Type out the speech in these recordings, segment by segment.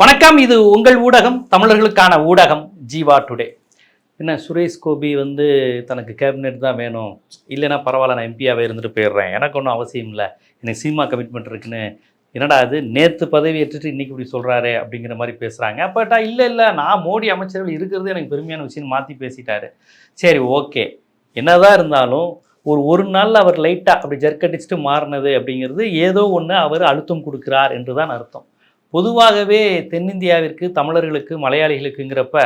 வணக்கம் இது உங்கள் ஊடகம் தமிழர்களுக்கான ஊடகம் ஜீவா டுடே. என்ன சுரேஷ் கோபி வந்து தனக்கு கேபினெட் தான் வேணும். இல்லைன்னா பரவாயில்ல நான் எம்பியாகவே இருந்துட்டு போயிடுறேன். எனக்கு ஒன்றும் அவசியம் இல்லை. எனக்கு சினிமா கமிட்மெண்ட் இருக்குன்னு. என்னடா அது நேற்று பதவி ஏற்றுட்டு இன்றைக்கி இப்படி சொல்கிறாரு அப்படிங்கிற மாதிரி பேசுகிறாங்க பட்டா இல்லை இல்லை நான் மோடி அமைச்சர்கள் இருக்கிறது எனக்கு பெருமையான விஷயம் மாற்றி பேசிட்டாரு. சரி ஓகே. என்னதான் இருந்தாலும் ஒரு ஒரு நாளில் அவர் லைட்டாக அப்படி ஜர்க்கடிச்சுட்டு மாறினது அப்படிங்கிறது ஏதோ ஒன்று அவர் அழுத்தம் கொடுக்கிறார் என்று தான் அர்த்தம். பொதுவாகவே தென்னிந்தியாவிற்கு தமிழர்களுக்கு மலையாளிகளுக்குங்கிறப்ப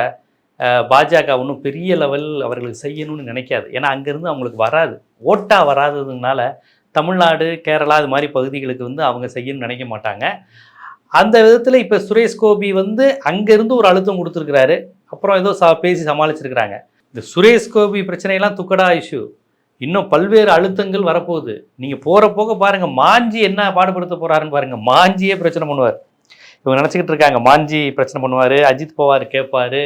பாஜக ஒன்றும் பெரிய லெவல் அவர்களுக்கு செய்யணும்னு நினைக்காது. ஏன்னா அங்கேருந்து அவங்களுக்கு வராது. ஓட்டா வராததுனால தமிழ்நாடு கேரளா இது மாதிரி பகுதிகளுக்கு வந்து அவங்க செய்யணும்னு நினைக்க மாட்டாங்க. அந்த விதத்தில் இப்போ சுரேஷ் கோபி வந்து அங்கேருந்து ஒரு அழுத்தம் கொடுத்துருக்கிறாரு. அப்புறம் ஏதோ சா பேசி சமாளிச்சிருக்கிறாங்க. இந்த சுரேஷ் கோபி பிரச்சனையெல்லாம் துக்கடா இஷ்யூ. இன்னும் பல்வேறு அழுத்தங்கள் வரப்போகுது. நீங்கள் போகிற போக பாருங்கள் மாஞ்சி என்ன பாடுபடுத்த போகிறாருன்னு பாருங்கள் மாஞ்சியே பிரச்சனை பண்ணுவார். இவங்க நினச்சிக்கிட்டு இருக்காங்க. மாஞ்சி பிரச்சனை பண்ணுவார் அஜித் பவார் கேட்பார்.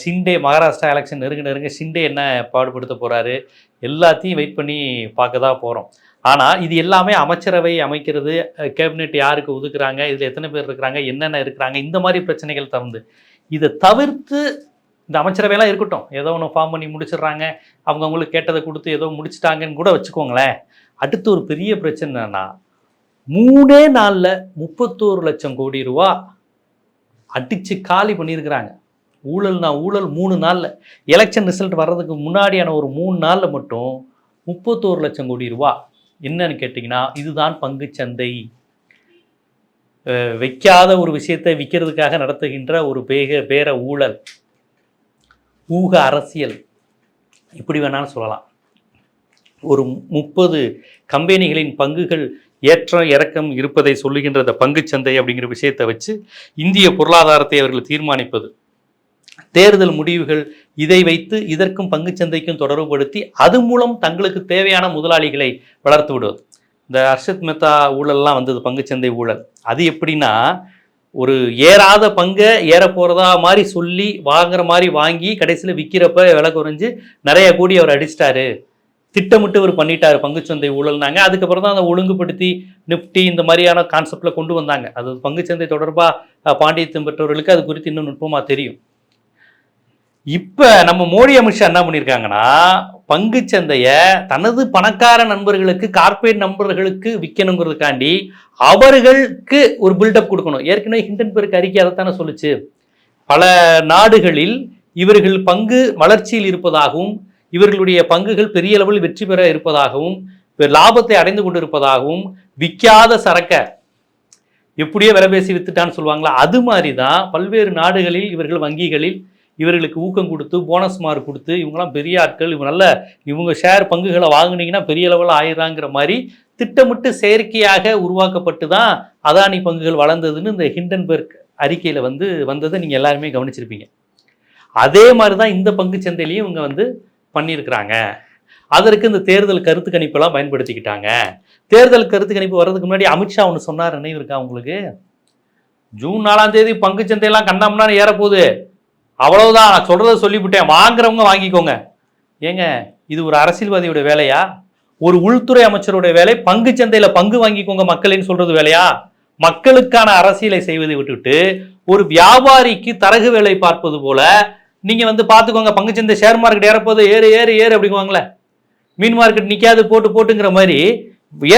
ஷிண்டே மகாராஷ்டிரா எலெக்ஷன் நெருங்க நெருங்க ஷிண்டே என்ன பாடுபடுத்த போகிறாரு எல்லாத்தையும் வெயிட் பண்ணி பார்க்க தான் போகிறோம் ஆனால் இது எல்லாமே அமைச்சரவை அமைக்கிறது கேபினெட் யாருக்கு ஒதுக்குறாங்க இதில் எத்தனை பேர் இருக்கிறாங்க என்னென்ன இருக்கிறாங்க இந்த மாதிரி பிரச்சனைகள் தகுந்து இதை தவிர்த்து இந்த அமைச்சரவையெல்லாம் இருக்கட்டும். ஏதோ ஒன்று ஃபார்ம் பண்ணி முடிச்சிடுறாங்க. அவங்க அவங்களுக்கு கேட்டதை கொடுத்து ஏதோ முடிச்சிட்டாங்கன்னு கூட வச்சுக்கோங்களேன். அடுத்து ஒரு பெரிய பிரச்சனைனா மூணே நாளில் முப்பத்தோரு லட்சம் கோடி ரூபா அடித்து காலி பண்ணியிருக்கிறாங்க. ஊழல்னா ஊழல் மூணு நாளில். எலெக்ஷன் ரிசல்ட் வர்றதுக்கு முன்னாடியான ஒரு மூணு நாளில் மட்டும் முப்பத்தோரு லட்சம் கோடி ரூபா. என்னன்னு கேட்டிங்கன்னா இதுதான் பங்குச்சந்தை வைக்காத ஒரு விஷயத்தை விற்கிறதுக்காக நடத்துகின்ற ஒரு பேக பேர ஊழல். ஊக அரசியல். இப்படி வேணாலும் சொல்லலாம். ஒரு முப்பது கம்பெனிகளின் பங்குகள் ஏற்றம் இறக்கம் இருப்பதை சொல்லுகின்ற இந்த பங்குச்சந்தை அப்படிங்கிற விஷயத்தை வச்சு இந்திய பொருளாதாரத்தை அவர்கள் தீர்மானிப்பது. தேர்தல் முடிவுகள் இதை வைத்து இதற்கும் பங்குச்சந்தைக்கும் தொடர்புபடுத்தி அது மூலம் தங்களுக்கு தேவையான முதலாளிகளை வளர்த்து விடுவது. இந்த ஹர்ஷத் மெத்தா ஊழல்லாம் வந்தது பங்குச்சந்தை ஊழல். அது எப்படின்னா ஒரு ஏறாத பங்கை ஏற போகிறதா மாதிரி சொல்லி வாங்குற மாதிரி வாங்கி கடைசியில் விற்கிறப்ப விலை குறைஞ்சி நிறைய கூடி அவர் அடிச்சிட்டாரு. திட்டமிட்டு அவர் பண்ணிட்டார் பங்குச்சந்தை ஊழல்னாங்க. அதுக்கப்புறம் தான் அதை ஒழுங்குபடுத்தி நிப்டி இந்த மாதிரியான கான்செப்டில் கொண்டு வந்தாங்க. அது பங்குச்சந்தை தொடர்பாக பாண்டியத்தம் பெற்றவர்களுக்கு அது குறித்து இன்னும் நுட்பமாக தெரியும். இப்போ நம்ம மோடி அமித்ஷா என்ன பண்ணியிருக்காங்கன்னா பங்குச்சந்தையை தனது பணக்கார நண்பர்களுக்கு கார்ப்பரேட் நண்பர்களுக்கு விற்கணுங்கிறதுக்காண்டி அவர்களுக்கு ஒரு பில்டப் கொடுக்கணும். ஏற்கனவே ஹிண்டன்பெர்க் அறிக்கை அதைத்தானே சொல்லுச்சு. பல நாடுகளில் இவர்கள் பங்கு வளர்ச்சியில் இருப்பதாகவும் இவர்களுடைய பங்குகள் பெரிய அளவில் வெற்றி பெற இருப்பதாகவும் லாபத்தை அடைந்து கொண்டிருப்பதாகவும் விற்காத சரக்க எப்படியோ விலை பேசி வித்துட்டான்னு சொல்லுவாங்களா? அது மாதிரி தான் பல்வேறு நாடுகளில் இவர்கள் வங்கிகளில் இவர்களுக்கு ஊக்கம் கொடுத்து போனஸ் மார்க் கொடுத்து இவங்கெல்லாம் பெரிய ஆட்கள் இவங்க நல்ல இவங்க ஷேர் பங்குகளை வாங்குனீங்கன்னா பெரிய லெவலில் ஆயிடுறாங்கிற மாதிரி திட்டமிட்டு செயற்கையாக உருவாக்கப்பட்டு தான் அதானி பங்குகள் வளர்ந்ததுன்னு இந்த ஹிண்டன்பர்க் அறிக்கையில் வந்து வந்ததை நீங்கள் எல்லாருமே கவனிச்சிருப்பீங்க. அதே மாதிரி தான் இந்த பங்கு சந்தையிலையும் இவங்க வந்து பண்ணியிருக்கிறாங்க. அதற்கு இந்த தேர்தல் கருத்து கணிப்பெல்லாம் பயன்படுத்திக்கிட்டாங்க. தேர்தல் கருத்து கணிப்பு வர்றதுக்கு முன்னாடி அமித்ஷா ஒன்று சொன்னார். நினைவு இருக்கா உங்களுக்கு? ஜூன் நாலாம் தேதி பங்கு சந்தையெல்லாம் கண்ணாமண்ணான்னு ஏறப்போகுது. அவ்வளவுதான். நான் சொல்கிறத சொல்லிவிட்டேன். வாங்குறவங்க வாங்கிக்கோங்க. ஏங்க இது ஒரு அரசியல்வாதியோட வேலையா? ஒரு உள்துறை அமைச்சருடைய வேலை? பங்கு சந்தையில் பங்கு வாங்கிக்கோங்க மக்களின்னு சொல்கிறது வேலையா? மக்களுக்கான அரசியலை செய்வதை விட்டுவிட்டு ஒரு வியாபாரிக்கு தரகு வேலை பார்ப்பது போல நீங்கள் வந்து பார்த்துக்கோங்க பங்குச்சந்தை ஷேர் மார்க்கெட் ஏறப்போது ஏறு ஏறு ஏறு அப்படிங்குவாங்களே. மீன் மார்க்கெட் நிற்காது போட்டு போட்டுங்கிற மாதிரி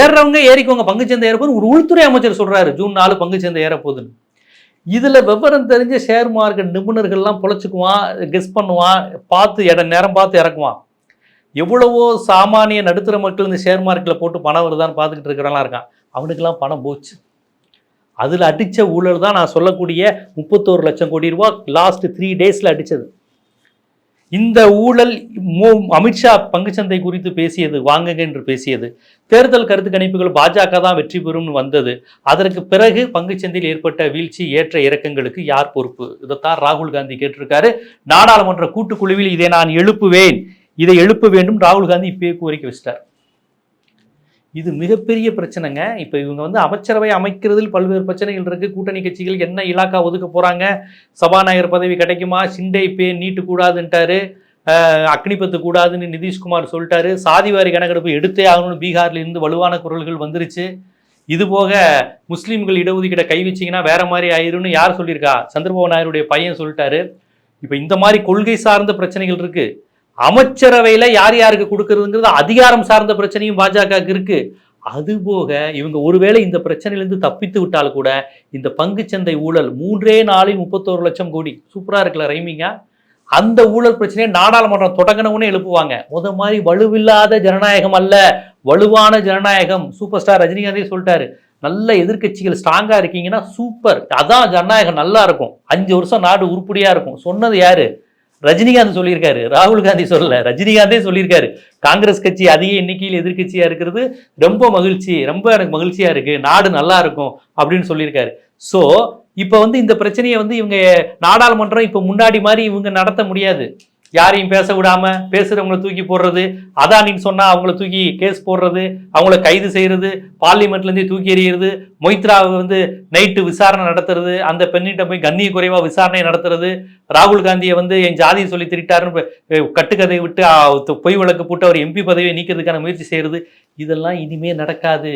ஏறுறவங்க ஏறிக்கோங்க பங்குச்சந்தை ஏறப்போது ஒரு உள்துறை அமைச்சர் சொல்கிறாரு ஜூன் நாலு பங்குச்சந்தை ஏறப்போகுதுன்னு. இதில் விவரம் தெரிஞ்ச ஷேர் மார்க்கெட் நிபுணர்கள்லாம் பொழைச்சிக்குவான் கெஸ் பண்ணுவான் பார்த்து இட நேரம் பார்த்து இறக்குவான். எவ்வளவோ சாமானிய நடுத்தர மக்கள் இந்த ஷேர் மார்க்கெட்டில் போட்டு பணம் வருதான்னு பார்த்துக்கிட்டு இருக்கிறவங்களாம் இருக்கான். அவனுக்கெல்லாம் பணம் போச்சு. அதில் அடித்த ஊழல் தான் நான் சொல்லக்கூடிய முப்பத்தோரு லட்சம் கோடி ரூபா லாஸ்ட் த்ரீ டேஸில் அடித்தது இந்த ஊழல் அமித்ஷா பங்குச்சந்தை குறித்து பேசியது வாங்குங்க என்று பேசியது. தேர்தல் கருத்து கணிப்புகள் பாஜக தான் வெற்றி பெறும்னு வந்தது. அதற்கு பிறகு பங்குச்சந்தையில் ஏற்பட்ட வீழ்ச்சி ஏற்ற இறக்கங்களுக்கு யார் பொறுப்பு? இதைத்தான் ராகுல் காந்தி கேட்டிருக்காரு. நாடாளுமன்ற கூட்டுக்குழுவில் இதை நான் எழுப்புவேன். இதை எழுப்ப வேண்டும். ராகுல் காந்தி இப்பயே கோரிக்கை வச்சிட்டார். இது மிகப்பெரிய பிரச்சனைங்க. இப்போ இவங்க வந்து அமைச்சரவை அமைக்கிறதில் பல்வேறு பிரச்சனைகள் இருக்குது கூட்டணி கட்சிகள் என்ன இலாக்கா ஒதுக்க போகிறாங்க சபாநாயகர் பதவி கிடைக்குமா? சிண்டை பே நீட்டு கூடாதுன்ட்டாரு அக்னிபத்து கூடாதுன்னு நிதிஷ்குமார் சொல்லிட்டாரு. சாதிவாரி கணக்கெடுப்பு எடுத்தே ஆகணும்னு பீகாரில் இருந்து வலுவான குரல்கள் வந்துருச்சு. இது போக முஸ்லீம்கள் இடஒதுக்கீட கை வச்சிங்கன்னா வேற மாதிரி ஆயிரும்னு யார் சொல்லியிருக்கா? சந்திரபாபு நாயருடைய பையன் சொல்லிட்டாரு. இப்போ இந்த மாதிரி கொள்கை சார்ந்த பிரச்சனைகள் இருக்குது அமைச்சரவையில் யார் யாருக்கு கொடுக்கறதுங்கிறது அதிகாரம் சார்ந்த பிரச்சனையும் பாஜகவுக்கு இருக்கு. அதுபோக இவங்க ஒருவேளை இந்த பிரச்சனையிலேருந்து தப்பித்து விட்டால் கூட இந்த பங்குச்சந்தை ஊழல் மூன்றே நாளில் முப்பத்தோரு லட்சம் கோடி. சூப்பராக இருக்குல்ல ரைமிங்கா? அந்த ஊழல் பிரச்சனையை நாடாளுமன்றம் தொடங்கினவுனே எழுப்புவாங்க. முத மாதிரி வலுவில்லாத ஜனநாயகம் அல்ல வலுவான ஜனநாயகம். சூப்பர் ஸ்டார் ரஜினிகாந்தே சொல்லிட்டாரு. நல்ல எதிர்க்கட்சிகள் ஸ்ட்ராங்காக இருக்கீங்கன்னா சூப்பர். அதான் ஜனநாயகம் நல்லா இருக்கும். அஞ்சு வருஷம் நாடு உருப்படியாக இருக்கும். சொன்னது யாரு? ரஜினிகாந்த் சொல்லியிருக்காரு. ராகுல் காந்தி சொல்லல. ரஜினிகாந்தே சொல்லியிருக்காரு. காங்கிரஸ் கட்சி அதிக எண்ணிக்கையில் எதிர்கட்சியா இருக்கிறது. ரொம்ப மகிழ்ச்சி. ரொம்ப எனக்கு மகிழ்ச்சியா இருக்கு. நாடு நல்லா இருக்கும் அப்படின்னு சொல்லியிருக்காரு. ஸோ இப்போ வந்து இந்த பிரச்சனையை வந்து இவங்க நாடாளுமன்றம் இப்போ முன்னாடி மாதிரி இவங்க நடத்த முடியாது. யாரையும் பேச விடாம பேசுறவங்களை தூக்கி போடுறது அதானின்னு சொன்னா அவங்கள தூக்கி கேஸ் போடுறது அவங்கள கைது செய்யறது பார்லிமெண்ட்ல இருந்தே தூக்கி எறிகிறது மொய்த்ராவை வந்து நைட்டு விசாரணை நடத்துறது அந்த பெண்ணிட்ட போய் கண்ணிய குறைவா விசாரணை நடத்துறது ராகுல் காந்தியை வந்து என் ஜாதியை சொல்லி திரிட்டாருன்னு கட்டுக்கதையை கட்டுக்கதை விட்டு பொய் வழக்கு போட்டு அவர் எம்பி பதவியை நீக்கிறதுக்கான முயற்சி செய்யறது இதெல்லாம் இனிமே நடக்காது.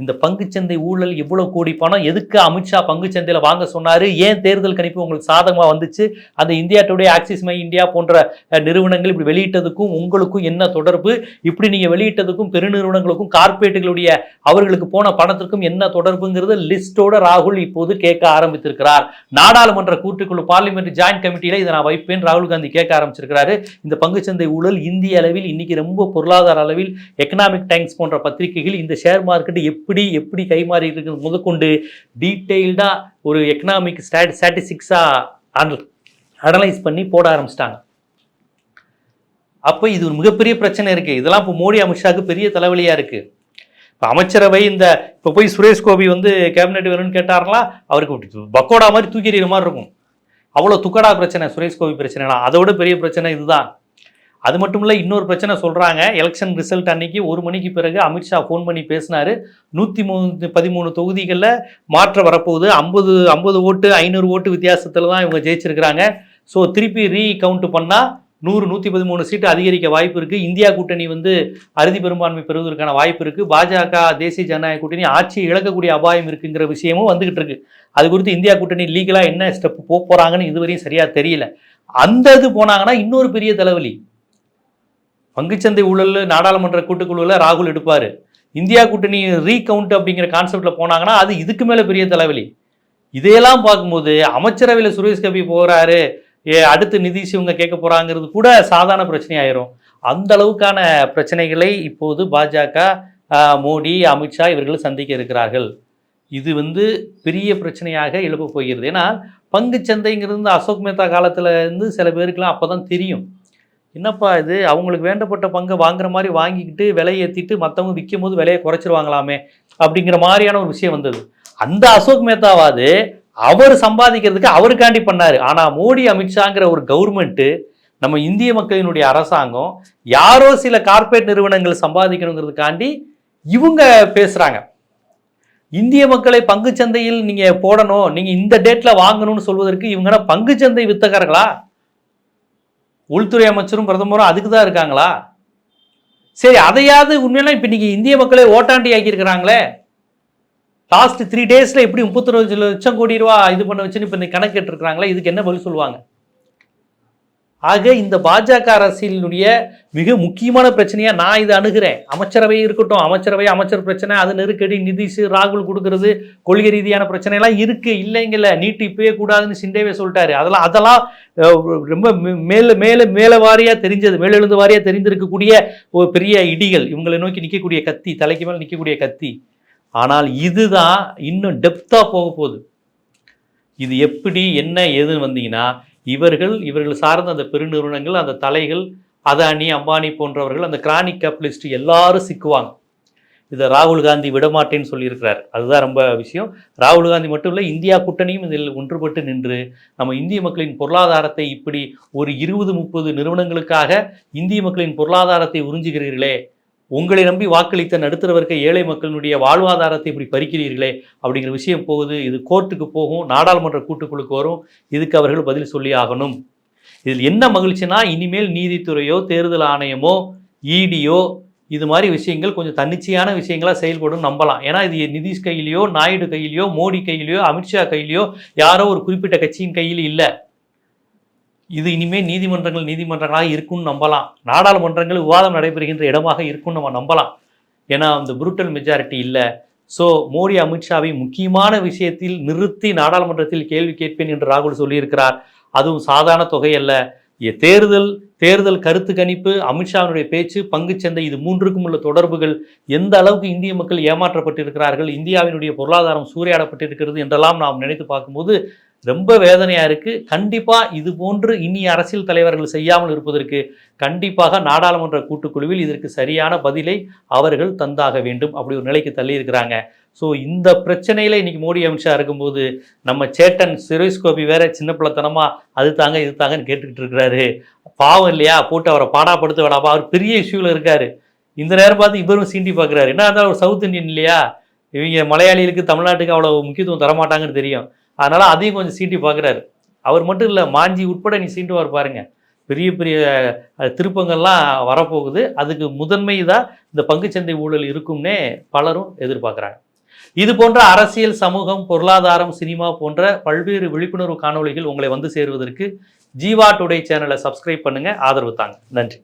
இந்த பங்குச்சந்தை ஊழல் இவ்வளோ கோடி பணம் எதுக்கு அமித்ஷா பங்குச்சந்தையில் வாங்க சொன்னார்? ஏன் தேர்தல் கணிப்பு உங்களுக்கு சாதகமாக வந்துச்சு? அந்த India today Axis my India போன்ற நிறுவனங்கள் இப்படி வெளியிட்டதுக்கும் உங்களுக்கும் என்ன தொடர்பு? இப்படி நீங்கள் வெளியிட்டதுக்கும் பெருநிறுவனங்களுக்கும் கார்ப்பரேட்டுகளுடைய அவர்களுக்கு போன பணத்திற்கும் என்ன தொடர்புங்கிறது லிஸ்டோட ராகுல் இப்போது கேட்க ஆரம்பித்திருக்கிறார். நாடாளுமன்ற கூட்டுக்குழு பார்லிமெண்ட் ஜாயின்ட் கமிட்டியில் இதை நான் வைப்பேன். ராகுல் காந்தி கேட்க ஆரம்பிச்சிருக்கிறாரு. இந்த பங்குச்சந்தை ஊழல் இந்திய அளவில் இன்னைக்கு ரொம்ப பொருளாதார அளவில் எக்கனாமிக் டைம்ஸ் போன்ற பத்திரிகைகள் இந்த ஷேர் மார்க்கெட் எப்படி எப்படி எப்படி கைமாறி இருக்கு முதற்கொண்டு டீட்டெயில்டாக ஒரு எக்கனாமிக் ஸ்டாட் ஸ்டாட்டிஸ்டிக்ஸா அனலைஸ் பண்ணி போட ஆரம்பிச்சிட்டாங்க. அப்போ இது ஒரு மிகப்பெரிய பிரச்சனை இருக்குது இதெல்லாம் இப்போ மோடி அமித்ஷாவுக்கு பெரிய தலைவலியாக இருக்குது இப்போ அமைச்சரவை இந்த இப்போ போய் சுரேஷ் கோபி வந்து கேபினெட் வேணும்னு கேட்டார்லாம் அவருக்கு பக்கோடா மாதிரி தூக்கி எறிகிற மாதிரி இருக்கும். அவ்வளோ துக்கடா பிரச்சனை சுரேஷ் கோபி பிரச்சனைனா. அதை விட பெரிய பிரச்சனை இதுதான். அது மட்டும் இல்லை இன்னொரு பிரச்சனை சொல்கிறாங்க எலெக்ஷன் ரிசல்ட் அன்னைக்கு ஒரு மணிக்கு பிறகு அமித்ஷா ஃபோன் பண்ணி பேசினார். நூற்றி மூணு பதிமூணு தொகுதிகளில் மாற்றம் வரப்போகுது. ஐம்பது ஐம்பது ஓட்டு ஐநூறு ஓட்டு வித்தியாசத்தில் தான் இவங்க ஜெயிச்சிருக்கிறாங்க. ஸோ திருப்பி ரீ கவுண்ட் பண்ணால் நூறு நூற்றி பதிமூணு சீட்டு அதிகரிக்க வாய்ப்பு இருக்குது இந்தியா கூட்டணி வந்து அறுதி பெரும்பான்மை பெறுவதற்கான வாய்ப்பு இருக்குது பாஜக தேசிய ஜனநாயக கூட்டணி ஆட்சியை இழக்கக்கூடிய அபாயம் இருக்குங்கிற விஷயமும் வந்துகிட்டு இருக்கு. அது குறித்து இந்தியா கூட்டணி லீகலாக என்ன ஸ்டெப் போக போகிறாங்கன்னு இதுவரையும் சரியாக தெரியல. அந்த இது போனாங்கன்னா இன்னொரு பெரிய தலைவலி. பங்குச்சந்தை ஊழல் நாடாளுமன்ற கூட்டுக்குழுவில் ராகுல் எடுப்பார். இந்தியா கூட்டணி ரீகவுண்ட் அப்படிங்கிற கான்செப்டில் போனாங்கன்னா அது இதுக்கு மேலே பெரிய தலைவலி. இதையெல்லாம் பார்க்கும்போது அமைச்சரவையில் சுரேஷ் கபி போகிறாரு ஏ அடுத்து நிதிஷ் இவங்க கேட்க போகிறாங்கிறது கூட சாதாரண பிரச்சனையாயிரும். அந்த அளவுக்கான பிரச்சனைகளை இப்போது பாஜக மோடி அமித்ஷா இவர்கள் சந்திக்க இருக்கிறார்கள். இது வந்து பெரிய பிரச்சனையாக எழுப்ப போகிறது. ஏன்னா பங்கு சந்தைங்கிறது அசோக் மேத்தா காலத்தில் இருந்து சில பேருக்குலாம் அப்போ தான் தெரியும். என்னப்பா இது? அவங்களுக்கு வேண்டப்பட்ட பங்கை வாங்குற மாதிரி வாங்கிக்கிட்டு விலையை ஏற்றிட்டு மற்றவங்க விற்கும் போது விலையை குறைச்சிருவாங்களாமே அப்படிங்கிற மாதிரியான ஒரு விஷயம் வந்தது. அந்த அசோக் மேத்தாவாது அவர் சம்பாதிக்கிறதுக்கு அவருக்காண்டி பண்ணார். ஆனால் மோடி அமித்ஷாங்கிற ஒரு கவர்மெண்ட்டு நம்ம இந்திய மக்களினுடைய அரசாங்கம் யாரோ சில கார்ப்பரேட் நிறுவனங்கள் சம்பாதிக்கணுங்கிறதுக்காண்டி இவங்க பேசுகிறாங்க இந்திய மக்களை பங்குச்சந்தையில் நீங்கள் போடணும் நீங்கள் இந்த டேட்டில் வாங்கணும்னு சொல்வதற்கு இவங்கன்னா பங்குச்சந்தை வித்தகர்களா? உள்துறை அமைச்சரும் பிரதமரும் அதுக்கு தான் இருக்காங்களா? சரி அதையாவது உண்மையெல்லாம் இப்போ நீங்கள் இந்திய மக்களை ஓட்டாண்டி ஆக்கியிருக்கிறாங்களே. லாஸ்ட் த்ரீ டேஸில் எப்படி முப்பத்தொரு லட்சம் கோடி ரூபா இது பண்ண வச்சுன்னு இப்போ இந்த கணக்கு கேட்டுருக்குறாங்களே இதுக்கு என்ன பதில் சொல்லுவாங்க? ஆக இந்த பாஜக அரசியலினுடைய மிக முக்கியமான பிரச்சனையாக நான் இதை அணுகிறேன். அமைச்சரவை இருக்கட்டும் அமைச்சரவை அமைச்சர் பிரச்சனை அது நெருக்கடி நிதிஷ் ராகுல் கொடுக்கறது கொள்கை ரீதியான பிரச்சனைலாம் இருக்குது இல்லைங்கல்ல நீட்டு இப்பவே கூடாதுன்னு சிண்டேவே சொல்லிட்டாரு. அதெல்லாம் அதெல்லாம் ரொம்ப மே- மேலே மேலே வாரியாக தெரிஞ்சது மேலெழுந்து வாரியாக தெரிந்திருக்கக்கூடிய ஒரு பெரிய இடிகள் இவங்களை நோக்கி நிற்கக்கூடிய கத்தி தலைக்கு மேலே நிற்கக்கூடிய கத்தி. ஆனால் இதுதான் இன்னும் டெப்த்தாக போக போகுது. இது எப்படி என்ன ஏதுன்னு வந்தீங்கன்னா இவர்கள் இவர்கள் சார்ந்த அந்த பெருநிறுவனங்கள் அந்த தலைகள் அதானி அம்பானி போன்றவர்கள் அந்த கிரானிக் கேபிட்டலிஸ்ட் எல்லாரும் சிக்குவாங்க. இதை ராகுல் காந்தி விடமாட்டேன்னு சொல்லியிருக்கிறார். அதுதான் ரொம்ப விஷயம். ராகுல் காந்தி மட்டும் இல்லை இந்தியா கூட்டணியும் இதில் ஒன்றுபட்டு நின்று நம்ம இந்திய மக்களின் பொருளாதாரத்தை இப்படி ஒரு இருபது முப்பது நிறுவனங்களுக்காக இந்திய மக்களின் பொருளாதாரத்தை உறிஞ்சுகிறீர்களே உங்களை நம்பி வாக்களித்த நடுத்தர வர்க்க ஏழை மக்களினுடைய வாழ்வாதாரத்தை இப்படி பறிக்கிறீர்களே அப்படிங்கிற விஷயம் போகுது. இது கோர்ட்டுக்கு போகும் நாடாளுமன்ற கூட்டுக்குழுக்கு வரும். இதுக்கு அவர்கள் பதில் சொல்லி ஆகணும். இதில் என்ன மகிழ்ச்சினா இனிமேல் நீதித்துறையோ தேர்தல் ஆணையமோ இடியோ இது மாதிரி விஷயங்கள் கொஞ்சம் தன்னிச்சையான விஷயங்களா செயல்படும் நம்பலாம். ஏன்னா இது நிதிஷ் கையிலையோ நாயுடு கையிலையோ மோடி கையிலையோ அமித்ஷா கையிலையோ யாரோ ஒரு குறிப்பிட்ட கட்சியின் கையில் இல்லை. இது இனிமேல் நீதிமன்றங்கள் நீதிமன்றங்களாக இருக்கும்னு நம்பலாம். நாடாளுமன்றங்கள் விவாதம் நடைபெறுகின்ற இடமாக இருக்கும்னு நம்ம நம்பலாம். ஏன்னா அந்த புருட்டல் மெஜாரிட்டி இல்லை. ஸோ மோடி அமித்ஷாவை முக்கியமான விஷயத்தில் நிறுத்தி நாடாளுமன்றத்தில் கேள்வி கேட்பேன் என்று ராகுல் சொல்லியிருக்கிறார். அதுவும் சாதாரண தொகை அல்ல. தேர்தல் தேர்தல் கருத்து கணிப்பு அமித்ஷாவினுடைய பேச்சு பங்குச்சந்தை இது மூன்றுக்கும் உள்ள தொடர்புகள் எந்த அளவுக்கு இந்திய மக்கள் ஏமாற்றப்பட்டிருக்கிறார்கள் இந்தியாவினுடைய பொருளாதாரம் சூறையாடப்பட்டிருக்கிறது என்றெல்லாம் நாம் நினைத்து பார்க்கும்போது ரொம்ப வேதனையாக இருக்குது கண்டிப்பாக இது போன்று இனி அரசியல் தலைவர்கள் செய்யாமல் இருப்பதற்கு கண்டிப்பாக நாடாளுமன்ற கூட்டுக்குழுவில் இதற்கு சரியான பதிலை அவர்கள் தந்தாக வேண்டும் அப்படி ஒரு நிலைக்கு தள்ளியிருக்கிறாங்க. ஸோ இந்த பிரச்சனையில் இன்னைக்கு மோடி அமித்ஷா இருக்கும்போது நம்ம சேட்டன் சுரேஷ் கோபி வேற சின்ன பிள்ளைத்தனமா அது தாங்க இது தாங்கன்னு கேட்டுக்கிட்டு இருக்கிறாரு. பாவம் இல்லையா? போட்டு அவரை பாடாப்படுத்த வேடாப்பா அவர் பெரிய இஷ்யூவில் இருக்காரு. இந்த நேரம் பார்த்து இவரும் சீண்டி பார்க்குறாரு. என்ன இருந்தாலும் ஒரு சவுத் இந்தியன் இல்லையா? இவங்க மலையாளிகளுக்கு தமிழ்நாட்டுக்கு அவ்வளோ முக்கியத்துவம் தரமாட்டாங்கன்னு தெரியும். அதனால் அதையும் கொஞ்சம் சீண்டி பார்க்குறாரு. அவர் மட்டும் இல்லை மாஞ்சி உட்பட நீ சீண்டுவார் பாருங்க. பெரிய பெரிய திருப்பங்கள்லாம் வரப்போகுது. அதுக்கு முதன்மை தான் இந்த பங்குச்சந்தை ஊழல் இருக்கும்னே பலரும் எதிர்பார்க்குறாங்க. இது போன்ற அரசியல் சமூகம் பொருளாதாரம் சினிமா போன்ற பல்வேறு விழிப்புணர்வு காணொளிகள் உங்களை வந்து சேருவதற்கு ஜீவா டுடே சேனலை சப்ஸ்கிரைப் பண்ணுங்க. ஆதரவு தாங்க. நன்றி.